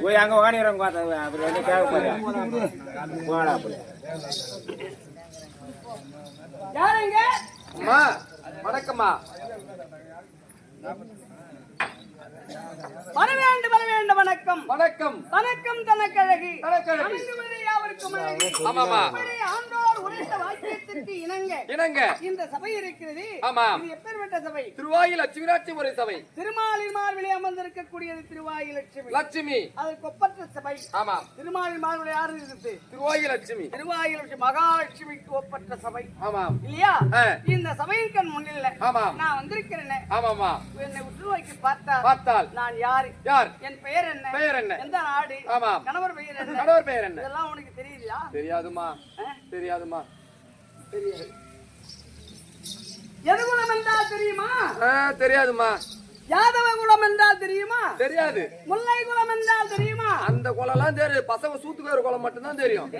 போய் அங்க வாணிடுறோம் பார்த்தா அப்புறம் வந்து போடா அம்மா வணக்கம்மா. வர வேண்டும் வர வேண்டும். வணக்கம். வணக்கம். வணக்கம் தனக்கழகி. தனக்கழகி. இணங்க. இந்த சபை இருக்கிறது. ஆமாம். இது எப்பேற்பட்ட சபை? திருவாயி அமர்ந்திருக்கக்கூடியது திருவாயி லட்சுமி. லட்சுமி. அதற்கு ஒப்பற்ற சபை. ஆமாம் திருமாலின் மார்பிலே யாரு இருக்குது திருவாயி லட்சுமி. திருவாயி லட்சுமி மகாலட்சுமிக்கு ஒப்பற்ற சபை. ஆமாம் இல்லையா. இந்த சபையின் கண் முன்னில்ல. ஆமாம் நான் வந்திருக்கிறேனே. ஆமாமா என்னை உற்று நோக்கி பார்த்தா பார்த்தால் நான் யாரு? யார்? என் பெயர் என்ன? பெயர் என்ன? எந்த நாடு? ஆமாம் கணவர் பெயர் என்ன? கணவர் பெயர் என்ன? இதெல்லாம் உனக்கு தெரியலையா தெரியாதுமா? தெரியாதுமா. தெரியாது. எது குலம் என்றால் தெரியுமா? தெரியாதுமா. யாதவ குலம் என்றால் தெரியுமா? தெரியாது. முல்லை குலம் என்றால் தெரியுமா? அந்த குளம்லாம் தெரியும் பசங்க சூத்துக்கார குளம் மட்டும்தான் தெரியும்.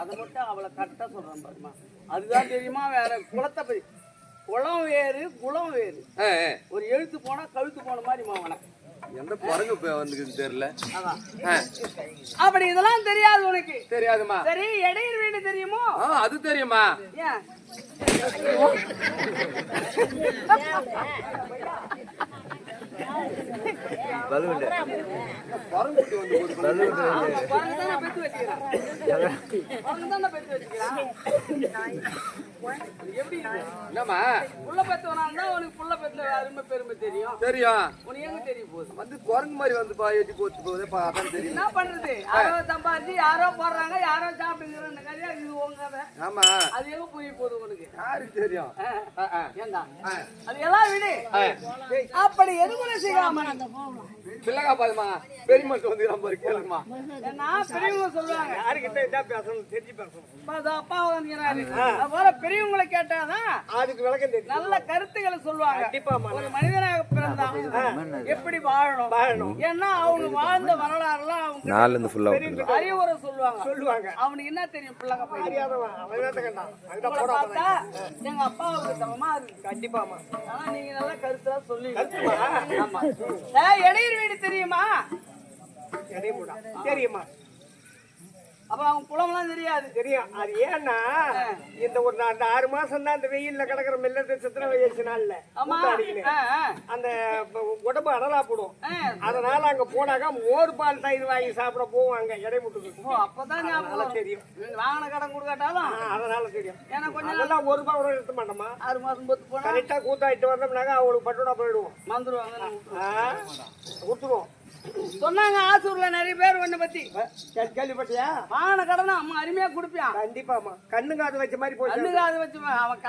அது மட்டும் அவளை கரெக்டா சொல்றான் பாருமா அதுதான் தெரியுமா? வேற குலத்தை பத்தி. குளம் வேறு குலம் வேறு. ஒரு எழுத்து போனா கழுத்து போன மாதிரி மாவன எந்த குரங்கு இப்ப வந்துக்குன்னு தெரியல. அப்படி இதெல்லாம் தெரியாது உனக்கு. தெரியாதுமா? சரி இடையர் வீடு தெரியுமோ? அது தெரியுமா? ஏன்? வந்து? என்னம்மா? புள்ள பெத்தவனா இருந்தா உனக்கு புள்ள பெத்த அருமை பெருமை தெரியும். தெரியும். உனக்கு எங்க தெரிய போகுது? வந்து குரங்கு மாதிரி வந்து பா எட்டி போச்சு போகுது. பா அதான் தெரியும். என்ன பண்றது? யாரோ சம்பாதிச்சு யாரோ போடுறாங்க யாரோ சாப்பிடுங்கிற இந்த கதையா இது உங்க கதை. ஆமா. அது எங்க புரிய போகுது உனக்கு? யாருக்கு தெரியும். ஏண்டா? ஆ. அது எல்லாம் விடு. ஆ. அப்படி எதுவும் செய்யாம. பிள்ளைகா பாருமா. பெரியமட்டு வந்து பாரு கேளுங்கம்மா. ஏன்னா பெரியவங்க சொல்லுவாங்க. யாருக்கிட்ட இதா பேசணும் தெரிஞ்சு பேசணும். அப்பா, போல பெரியவங்களை கேட்டாதான் அதுக்கு விளக்கம் தெரியும் நல்ல கருத்துக்களை சொல்லுவாங்க. கண்டிப்பாம்மா. ஒரு மனிதனாக பிறந்தான் எப்படி வாழணும்? வாழணும். ஏன்னா அவங்க வாழ்ந்த வரலாறுலாம் அவங்க நாலுல இருந்து ஃபுல்லா அறிவுரை சொல்லுவாங்க. சொல்லுவாங்க. அவனுக்கு என்ன தெரியும் பிள்ளைங்க பார்த்தா எங்க அப்பாவுக்கு சமமா இருக்கு கண்டிப்பாமா ஆனா நீங்க நல்லா கருத்தா சொல்லி ஆமா. ஏய், இடையர் வீடு தெரியுமா? தெரியுமா அப்ப அவங்க குளம்லாம் தெரியாது. தெரியும். அது ஏன்னா இந்த ஒரு அந்த ஆறு மாசம் தான் அந்த வெயில்ல கிடக்குற மில்லத்து சித்திர வெயில் நாள்ல. அந்த உடம்பு அனலா போடும். அதனால அங்க போனாக்கா மோர் பால் தயிர் வாங்கி சாப்பிட போவாங்க இடைமுட்டுக்கு அப்பதான் வரும். தெரியும். வாங்கின கடன் கொடுக்காட்டாலும் அதனால தெரியும். ஏன்னா கொஞ்சம் அதெல்லாம் ஒரு ரூபாய் கூட எடுத்த மாட்டோமா? ஆறு மாசம் பொத்து போனா கரெக்டா கூத்தாயிட்டு வந்தோம்னாக்கா அவங்களுக்கு பட்டோட போயிடுவோம். மந்துருவாங்க ஆ, கொடுத்துருவோம். சொன்னாங்க ஆசூர்ல நிறைய பேர் உன்னை பத்தி. கேள்வி- கேள்விப்பட்டியா? வாங்கின கடனை அம்மா அருமையா கொடுப்பியான் கண்டிப்பாமா கண்ணு காது வச்ச மாதிரி போச்சு. கண்ணு காது வச்சு அவன்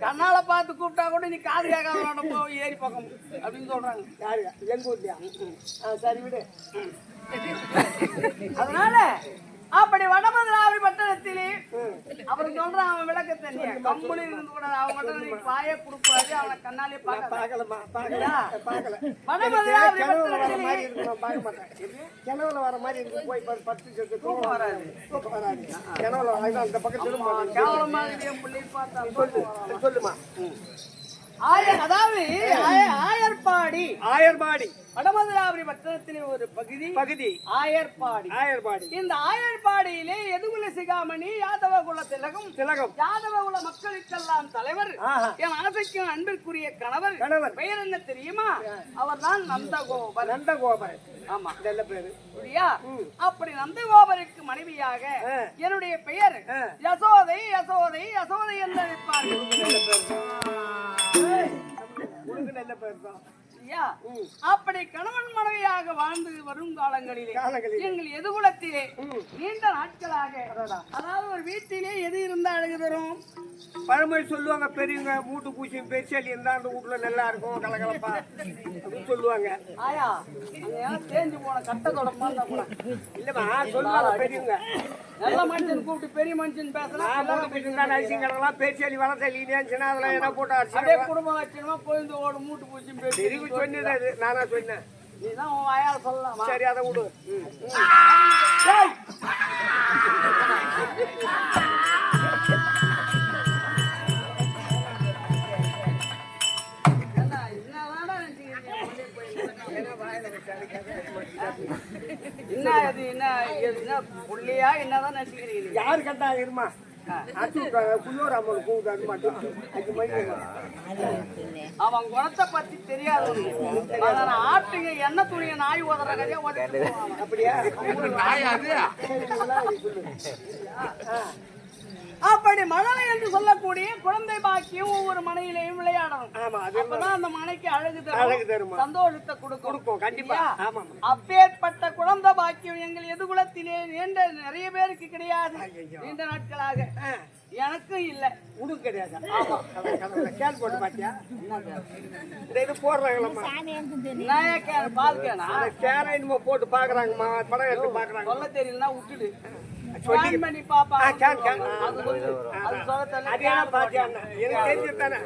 கண்ணால பார்த்து கூப்பிட்டா கூட நீ காது கேட்காத போய் ஏறி பக்கம் அப்படின்னு சொல்றாங்க. யாரு? எங்க ஊர்லயா? சரி விடு. அதனால அப்படி வடமதுராவி பட்டணத்திலே அவன் சொல்றான் அவன் விளக்க தண்ணிய கம்பளி இருந்து கூட அவன் மட்டும் நீ பாய கொடுப்பாரு அவனை கண்ணாலே பார்க்கலமா பார்க்கல வடமதுராவி வர பட்டணத்திலே மாதிரி இருக்கு நான் பார்க்க மாட்டேன். கிணவுல வர மாதிரி இருக்கு போய் பாரு, பத்து செத்து தூக்கம் வராது. தூக்கம் வராது. கிணவுல அந்த பக்கம் திரும்ப கேவலமா இருக்கு பிள்ளை பார்த்தா சொல்லு சொல்லுமா. ஆயர் அதாவது ஆய- ஆயர்பாடி. ஆயர்பாடி. வடமதுராபுரி பட்டணத்திலே ஒரு பகுதி. பகுதி. ஆயர்பாடி. ஆயர்பாடி. இந்த ஆயர்பாடியிலே எதுகுல சிகாமணி யாதவ குல திலகம். திலகம். யாதவ குல மக்களுக்கெல்லாம் தலைவர். என் ஆசைக்கும் அன்பிற்குரிய கணவர். கணவர். பெயர் என்ன தெரியுமா? அவர்தான் நந்தகோபர். நந்தகோபர். ஆமா. நல்ல பேரு? அப்படியா அப்படி நந்தகோபருக்கு மனைவியாக. என்னுடைய பெயர். யசோதை யசோதை யசோதை என்று அழைப்பார்கள். நல்ல பேர் தான் அப்படி கணவன் மனைவியாக வாழ்ந்து வரும் காலங்களிலே. எங்கள் எதிர்குலத்திலே நீண்ட நாட்களாக அதாவது ஒரு வீட்டிலே எது இருந்தா அழகு தரும். பழமொழி சொல்லுவாங்க பெரியவங்க மூட்டு பூச்சி பெருசாலி இருந்தா அந்த வீட்டுல நல்லா இருக்கும் கலகலப்பா அப்படின்னு சொல்லுவாங்க. ஆயா தேஞ்சு போன கட்ட கூட இல்லம்மா சொல்லுவாங்க பெரியவங்க. நல்ல மனுஷன் கூப்பிட்டு பெரிய மனுஷன் பேசினா நான் மூட்டு பூச்சி தான் அரிசி பெருசாலி வளர்த்தலி நேர்ச்சுன்னா அதெல்லாம் என்ன போட்டு அப்படியே அரிசி குடும்ப லட்சணமா போயிருந்து ஓடு மூட்டு பூச்சி பேசி சொன்னது அது. நானா சொன்னேன். நீதான் உன் வாயால சொல்லலாமா சரி அதை விடு. இல்லையா என்னதான் நினைச்சுக்கிறீங்க யாரு கண்டா இருமா? அது அவன் குணத்தை பத்தி தெரியாது. ஆட்டுங்க எண்ணெய் துணியை நாய் உதற கதையா உதச்சு அப்படியா? அப்படி மழலை என்று சொல்லக்கூடிய குழந்தை பாக்கியம் ஒவ்வொரு மனையிலையும் விளையாடணும் அப்பதான் அந்த மனைக்கு அழகு அழகு தரும். சந்தோஷத்தை கொடுக்கும். கொடுக்கும், கண்டிப்பா. அப்பேற்பட்ட குழந்தை பாக்கியம் எங்கள் எதுகுலத்திலே நீண்ட நிறைய பேருக்கு கிடையாது. நீண்ட நாட்களாக. எனக்கும் இல்ல உனக்கு கிடையாது. கேள் போட்டு பாத்தியா? இது போடுறாங்களம்மா. நான் ஏன் கே- பால் கேனா என்னமோ போட்டு பாக்குறாங்கம்மா படம் எடுத்து பாக்குறாங்க. சொல்ல தெரியலன்னா விட்டுடு. பண்ணி பாப்பா. Can, can. அது சொல்லு. அது சொல்ல தெரியல. அது என்ன பாத்தியா? எனக்கு தெரிஞ்சது தானே.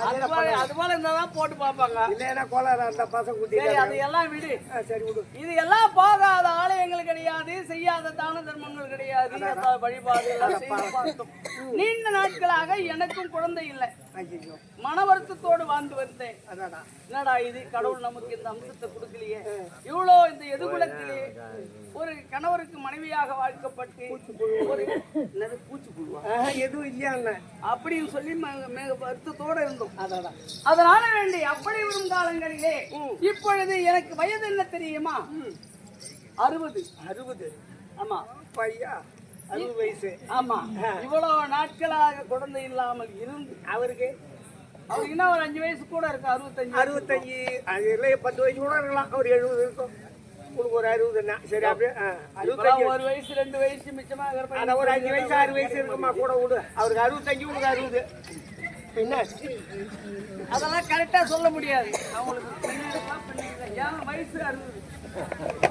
அது போல அது போல இருந்தாதான் போட்டு பாப்பாங்க. இல்லைன்னா கோளாறு அந்த பசங்க குட்டி அது எல்லாம் விடு. சரி விடு. இது எல்லாம் போகாத ஆலயங்கள் கிடையாது செய்யாத தான தர்மங்கள் கிடையாது. வழிபாடு பார்த்தோம். நீண்ட நாட்களாக எனக்கும் குழந்தை இல்லை. மன வருத்தத்தோடு வாழ்ந்து வந்தேன். அதாடா என்னடா இது? கடவுள் நமக்கு இந்த அம்சத்தை கொடுக்கலையே. இவ்வளோ இந்த எதிர்குலத்திலே ஒரு கணவருக்கு மனைவியாக வாழ்க்கப்பட்டு ஒரு பூச்சிப்புழுவா ஆஹா, எதுவும் இல்லையா அப்படின்னு சொல்லி மிக வருத்தத்தோட இருந்தோம். அதாடா அதனால வேண்டி அப்படி வரும் காலங்களிலே இப்பொழுது எனக்கு வயது என்ன தெரியுமா? அறுபது. அறுபது. ஆமா. பையா அறுபது வயசு. ஆமா. இவ்வளவு நாட்களாக குழந்தை இல்லாமல் இருந்து அவருக்கு? அவருக்கு என்ன ஒரு அஞ்சு வயசு கூட இருக்கு அறுபத்தஞ்சு அறுபத்தஞ்சு அது இல்லை பத்து வயசு கூட இருக்கலாம். ஒரு எழுபது இருக்கும். உனக்கு ஒரு அறுபதுன்னா சரி அப்படியே அறுபத்தஞ்சு. ஒரு வயசு ரெண்டு வயசு மிச்சமா இருக்கிற ஆனா ஒரு அஞ்சு வயசு ஆறு வயசு இருக்குமா? கூட விடு. அவருக்கு அறுபத்தஞ்சு உனக்கு அறுபது. என்ன? அதெல்லாம் கரெக்டா சொல்ல முடியாது. அவங்களுக்கு வயசு அறுபது?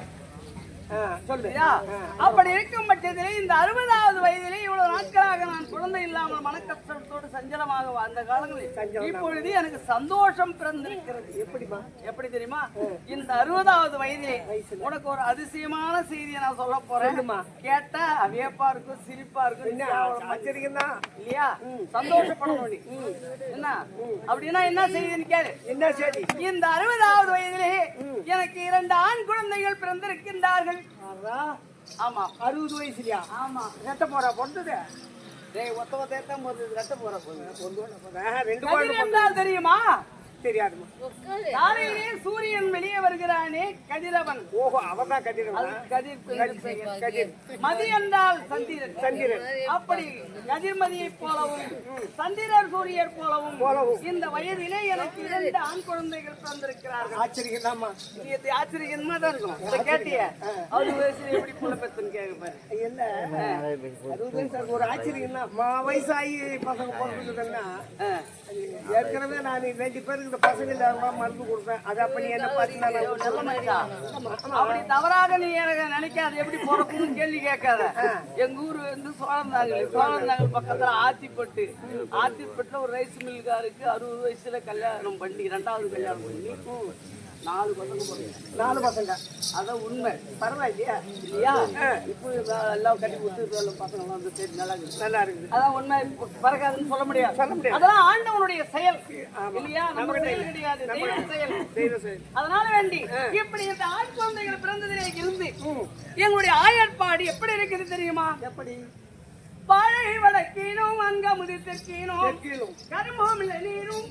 அப்படி இருக்கும் பட்சத்திலே இந்த அறுபதாவது வயதிலே இவ்வளவு நாட்களாக நான் குழந்தை இல்லாமல் மனக்கஷ்டத்தோடு சஞ்சலமாக வாழ்ந்த காலங்களில். இப்பொழுது எனக்கு சந்தோஷம் பிறந்திருக்கிறது. எப்படிமா எப்படி தெரியுமா? இந்த அறுபதாவது வயதிலே உனக்கு ஒரு அதிசயமான செய்தியை நான் சொல்ல போறேன். கேட்டா வியப்பா இருக்கும் சிரிப்பா இருக்கும் என்ன? ஆச்சரியம் தான் இல்லையா? சந்தோஷப்படணும் நீ. என்ன? அப்படின்னா என்ன செய்தின்னு கேளு. என்ன சரி இந்த அறுபதாவது வயதிலே எனக்கு இரண்டு ஆண் குழந்தைகள் பிறந்திருக்கின்றார்கள். ஆமா. அறுபது வயசுலயா? ஆமா. ரெட்ட போறா பொறுத்தது டேய் ஒத்த ஒத்த தான் போகுது. ரெட்ட போற போகுது ரெண்டு தெரியுமா? தெரியாதுமா. காலையிலே சூரியன் வெளியே வருகிறானே கதிரவன். ஓஹோ அவன் தான் அது கதிர். கதிர். மதி என்றால் சந்திரன். சந்திரன். அப்படி கதிர்மதியை போலவும் சந்திரர் சூரியர் போலவும் போலவும். இந்த வயதிலே எனக்கு இரண்டு ஆண் குழந்தைகள் பிறந்திருக்கிறார்கள். ஆச்சரியம் இது ஆச்சரியமா தான் இருக்கும். இதை கேட்டிய? அறுபது வயசுல எப்படி புள்ள பெத்துன்னு கேட்க பாரு. இல்ல ஒரு ஆச்சரியம் தான் மா வயசாகி பசங்க ஆ. ஏற்கனவே நான் ரெண்டு பேருக்கு இந்த பசங்க மருந்து கொடுத்தேன் அதை அப்ப நீ என்ன பார்த்தீங்கன்னா. அப்படி தவறாக நீ எனக்கு நினைக்காத. எப்படி பிறக்கணும்னு கேள்வி கேட்காத. எங்க ஊரு வந்து சோழந்தாங்கல் சோழந்தாங்கல் பக்கத்துல ஆத்திப்பட்டு. ஆத்திப்பட்டுல ஒரு ரைஸ் மில்காருக்கு அறுபது வயசுல கல்யாணம் பண்ணி ரெண்டாவது கல்யாணம் பண்ணி நாலு பசங்க. நாலு பசங்க. அதான் உண்மை. பரவாயில்லையா? இல்லையா? இப்போ எல்லாம் கட்டி கொடுத்து பசங்க வந்து சரி நல்லா இருக்குது. நல்லா இருக்குது. அதான் உண்மை. பறக்காதுன்னு சொல்ல முடியாது. சொல்ல முடியாது. அதெல்லாம் ஆண்டவனுடைய செயல். இல்லையா? நம்ம செயல் கிடையாது. தெய்வ செயல். தெய்வ செயல். அதனால வேண்டி இப்படி இந்த ஆண் குழந்தைகள் பிறந்ததிலே இருந்து எங்களுடைய ஆயற்பாடு எப்படி இருக்குது தெரியுமா? எப்படி? வாழை வடக்கீனும் அங்கமுதி தெற்கீனும் கீழும் கரும்பும் நீரும்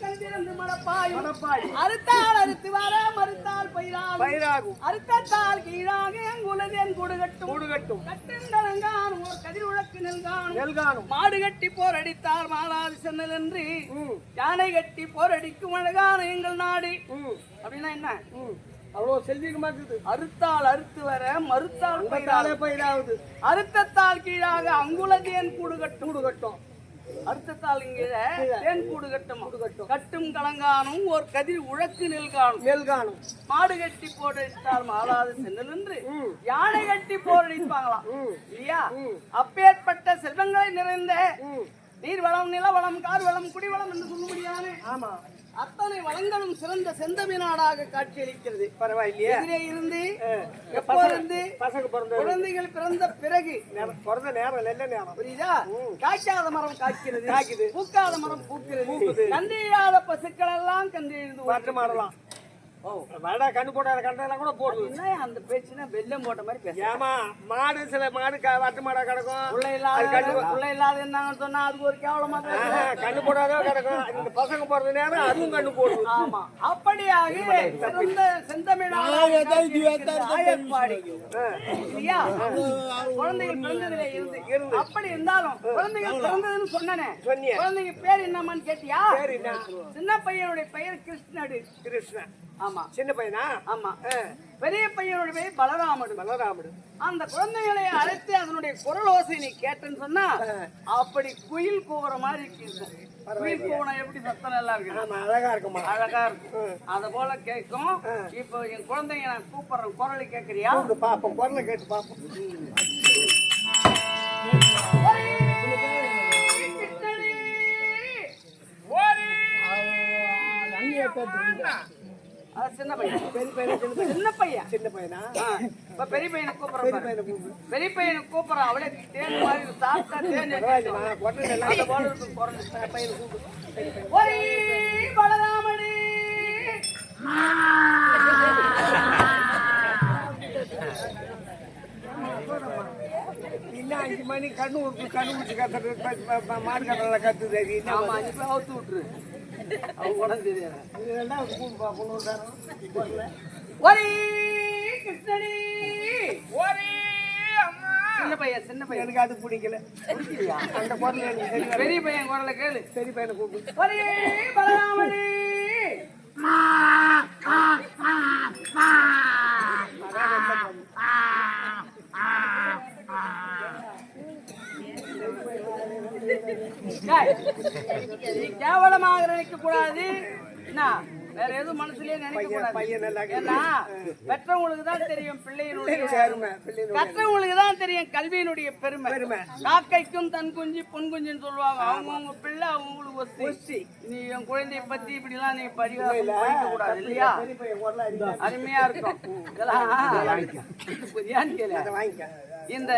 மடப்பாயும் மடப்பாய். அறுத்தால் அறுத்து வர மறுத்தால் பயிராகும். பயிராகும். அறுத்தத்தால் கீழாக எங்குலதேன் கொடுகட்டும் கூடுகட்டும். கட்டுந்தனங்கான் ஓர் கதிர் உழக்கு நெல்கானும் நெல்காணும். மாடு கட்டி போரடித்தால் மாலாது சென்னல் என்று. யானை கட்டி போரடிக்கும் அழகான எங்கள் நாடு. அப்படின்னா என்ன? அவ்வளோ செல்வீகமா இருக்குது. அறுத்தால் அறுத்து வர மறுத்தால். பயிராலே பயிராகுது. அறுத்தத்தால் கீழாக அங்குலதேன் கூடு கட்டும். கூடுகட்டும் அறுத்தத்தால் கீழே தேன் கூடு கட்டும். கட்டும். கலங்கானும் ஓர் கதிர் உழக்கு நெல் காணும். நெல்காணும் மாடு கட்டி போரடித்தால் மாலாது சென்னல் என்று. யானை கட்டி போரடிப்பாங்களாம் இல்லையா? அப்பேற்பட்ட செல்வங்களை நிறைந்த நீர் வளம் நில வளம் கார் வளம் குடிவளம் என்று சொல்ல முடியாது ஆமா. அத்தனை வளங்களும் சிறந்த செந்தமி நாடாக காட்சியளிக்கிறது. பரவாயில்லையே. எதிரே இருந்து எப்போ இருந்து பசங்க பிறந்த குழந்தைகள் பிறந்த பிறகு பிறந்த நேரம் நல்ல நேரம். புரியுதா? காய்க்காத மரம் காய்க்கிறது காய்க்குது. பூக்காத மரம் பூக்கிறது கன்றியாத பசுக்கள் எல்லாம் கன்று எழுந்து மாற்றம் வடை கண்ணு போடாத கண்டதெல்லாம் கூட போடுது என்ன அந்த பேச்சுனா வெள்ளம் போட்ட மாதிரி பேச ஏமா மாடு சில மாடு க- வட்டு மாடா கிடக்கும். உள்ள இல்லாத உள்ள இல்லாத என்னங்கன்னு சொன்னா அதுக்கு ஒரு கேவலமா கண்ணு போடாத கிடக்கும். இந்த பசங்க போறது நேரம் அதுவும் கண்ணு போடுது. ஆமா. அப்படியாக சிறந்த செந்தமிழ் ஆயப்பாடி இல்லையா குழந்தைகள் பிறந்ததுல இருந்து. இருந்து. அப்படி இருந்தாலும் குழந்தைகள் பிறந்ததுன்னு சொன்னனே. சொன்னியே. குழந்தைங்க பேர் என்னமான்னு கேட்டியா? பேர் என்ன? சின்ன பையனுடைய பெயர் கிருஷ்ணடு. கிருஷ்ணன். ஆமா. சின்ன பையனா? ஆமா. பெரிய பையனுடைய பெயர் பலராமடு பலராமடு அந்த குழந்தைகளை அழைத்து அதனுடைய குரல் ஓசை நீ கேட்டேன்னு சொன்னா அப்படி குயில் கூவுற மாதிரி இருக்கும் குயில் கூவனா எப்படி சத்தம் நல்லா இருக்கு ஆமா அழகா இருக்குமா? அழகா இருக்கும் அத போல கேட்கும். இப்போ என் குழந்தைங்க நான் கூப்பிடுறேன். குரல் கூப்பிடு பாப்போம். குரலை கேட்டு பாப்போம். சின்ன பையன். பெரிய பையனா சின்ன பையன். சின்ன பையன்? இப்ப பெரிய பையனை கூப்பிடுறேன் பாரு. பையனை கூப்பிடு. பெரிய பையனை கூப்பிடுறேன். அவளே தேன் மாதிரி சாப்பிட்டா தேன் அந்த போல இருக்கும் பையனை ஒரே பலராமனே. இன்னும் அஞ்சு மணி கண்ணு விட்டு கண்ணு விட்டு கத்துறது மாடு கட்டுறதுல கத்துது அது என்ன ஆமா நீ போய் அவுத்து விட்டுரு. அவங்க உடம்பு தெரியாது. ஒரே கிருஷ்ணனே ஒரே சின்ன பையன் சின்ன பையன். எனக்கு அது பிடிக்கல. பிடிக்கலையா? அந்த குரல் எனக்கு. பெரிய பையன் குரலை கேளு. பெரிய பையனை கூப்பிடு. ஒரே பலராமனே டேய், நீ கேவலமாக நினைக்க கூடாது என்ன? வேற எதுவும் மனசுலயே நினைக்க கூடாது ஏன்னா பெற்றவங்களுக்கு தான் தெரியும் பிள்ளையினுடைய கற்றவங்களுக்கு தான் தெரியும் கல்வியினுடைய பெருமை. பெருமை. காக்கைக்கும் தன் குஞ்சு பொன் குஞ்சுன்னு சொல்லுவாங்க. அவங்கவுங்க பிள்ளை அவங்களுக்கு ஒசி நீ என் குழந்தைய பத்தி இப்படி எல்லாம் நீ பரிகாரம் படிக்க கூடாது இல்லையா? அருமையா இருக்கும். இதெல்லாம் புரியான்னு கேளு. இந்த